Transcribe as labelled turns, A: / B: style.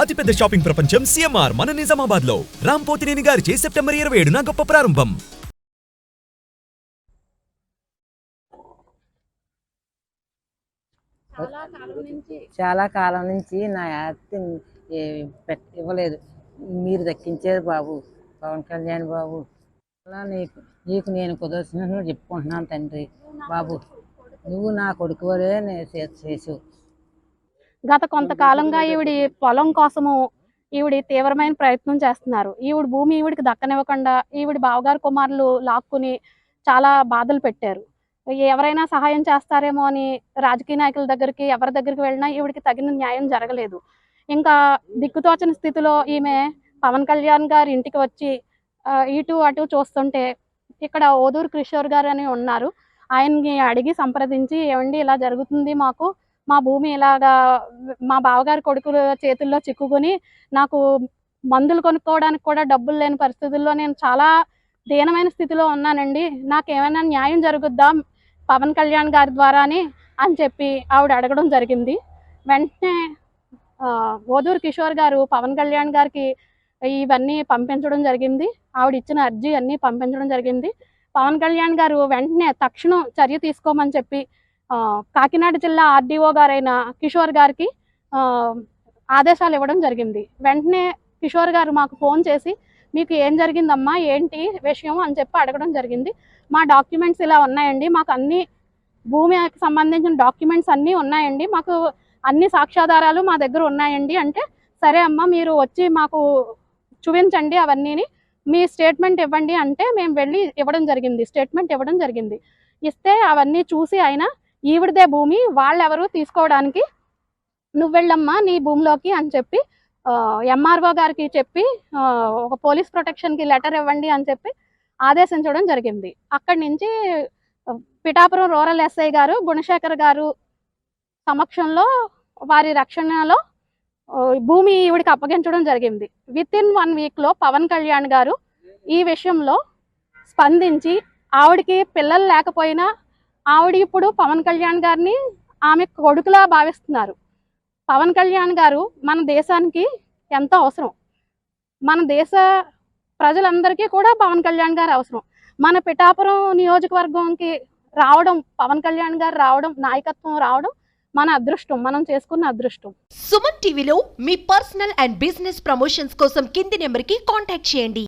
A: అతిపెద్ద షాపింగ్ ప్రపంచం సిఎంఆర్ మన నిజామాబాద్లో రామ్ పోతినేని గారిచే సెప్టెంబర్ ఇరవై ఏడున గొప్ప ప్రారంభం.
B: చాలా కాలం నుంచి
C: నా యాక్ట్ ఇవ్వలేదు. మీరు దక్కించేది బాబు పవన్ కళ్యాణ్ బాబు. అలా నీకు నీకు నేను కుదర్చినట్లు చెప్పుకుంటున్నాను తండ్రి. బాబు నువ్వు నా కొడుకు వరే నేను చేసు.
B: గత కొంతకాలంగా ఈవిడి పొలం కోసము ఈవిడి తీవ్రమైన ప్రయత్నం చేస్తున్నారు. ఈవిడ భూమి ఈవిడికి దక్కనివ్వకుండా ఈవిడి బావగారు కుమారులు లాక్కుని చాలా బాధలు పెట్టారు. ఎవరైనా సహాయం చేస్తారేమో అని రాజకీయ నాయకుల దగ్గరికి ఎవరి దగ్గరికి వెళ్ళినా ఈవిడికి తగిన న్యాయం జరగలేదు. ఇంకా దిక్కుతోచని స్థితిలో ఈమె పవన్ కళ్యాణ్ గారి ఇంటికి వచ్చి ఇటు అటు చూస్తుంటే ఇక్కడ ఓదూరు కిషోర్ గారు అని ఉన్నారు. ఆయన్ని అడిగి సంప్రదించి ఏమండి ఇలా జరుగుతుంది మాకు? మా భూమి ఇలాగా మా బావగారి కొడుకుల చేతుల్లో చిక్కుకొని నాకు మందులు కొనుక్కోవడానికి కూడా డబ్బులు లేని పరిస్థితుల్లో నేను చాలా దీనమైన స్థితిలో ఉన్నానండి. నాకు ఏమైనా న్యాయం జరుగుద్దా పవన్ కళ్యాణ్ గారి ద్వారా అని అని చెప్పి ఆవిడ అడగడం జరిగింది. వెంటనే ఓదూరు కిషోర్ గారు పవన్ కళ్యాణ్ గారికి ఇవన్నీ పంపించడం జరిగింది. ఆవిడ ఇచ్చిన అర్జీ అన్నీ పంపించడం జరిగింది. పవన్ కళ్యాణ్ గారు వెంటనే తక్షణం చర్య తీసుకోమని చెప్పి కాకినాడ జిల్లా ఆర్డీఓ గారైన కిషోర్ గారికి ఆదేశాలు ఇవ్వడం జరిగింది. వెంటనే కిషోర్ గారు మాకు ఫోన్ చేసి మీకు ఏం జరిగిందమ్మా? ఏంటి విషయం? అని చెప్పి అడగడం జరిగింది. మా డాక్యుమెంట్స్ ఇలా ఉన్నాయండి. మాకు అన్ని భూమికి సంబంధించిన డాక్యుమెంట్స్ అన్నీ ఉన్నాయండి. మాకు అన్ని సాక్ష్యాధారాలు మా దగ్గర ఉన్నాయండి. అంటే సరే అమ్మా మీరు వచ్చి మాకు చూపించండి అవన్నీని. మీ స్టేట్మెంట్ ఇవ్వండి. అంటే మేము వెళ్ళి ఇవ్వడం జరిగింది. స్టేట్మెంట్ ఇవ్వడం జరిగింది. ఇస్తే అవన్నీ చూసి ఆయన ఈవిడదే భూమి వాళ్ళెవరు తీసుకోవడానికి? నువ్వు వెళ్ళమ్మా నీ భూమిలోకి అని చెప్పి ఎంఆర్ఓ గారికి చెప్పి ఒక పోలీస్ ప్రొటెక్షన్కి లెటర్ ఇవ్వండి అని చెప్పి ఆదేశించడం జరిగింది. అక్కడి నుంచి పిఠాపురం రూరల్ ఎస్ఐ గారు గుణశేఖర్ గారు సమక్షంలో వారి రక్షణలో భూమి ఈవిడికి అప్పగించడం జరిగింది. విత్ ఇన్ వన్ వీక్లో పవన్ కళ్యాణ్ గారు ఈ విషయంలో స్పందించి ఆవిడకి పిల్లలు లేకపోయినా ఆవిడ ఇప్పుడు పవన్ కళ్యాణ్ గారిని ఆమె కొడుకులా భావిస్తున్నారు. పవన్ కళ్యాణ్ గారు మన దేశానికి ఎంతో అవసరం. మన దేశ ప్రజలందరికీ కూడా పవన్ కళ్యాణ్ గారు అవసరం. మన పిఠాపురం నియోజకవర్గంకి రావడం పవన్ కళ్యాణ్ గారు రావడం నాయకత్వం రావడం మన అదృష్టం మనం చేసుకున్న అదృష్టం.
D: సుమన్ టీవీలో మీ పర్సనల్ అండ్ బిజినెస్ ప్రమోషన్స్ కోసం కింది నెంబర్కి కాంటాక్ట్ చేయండి.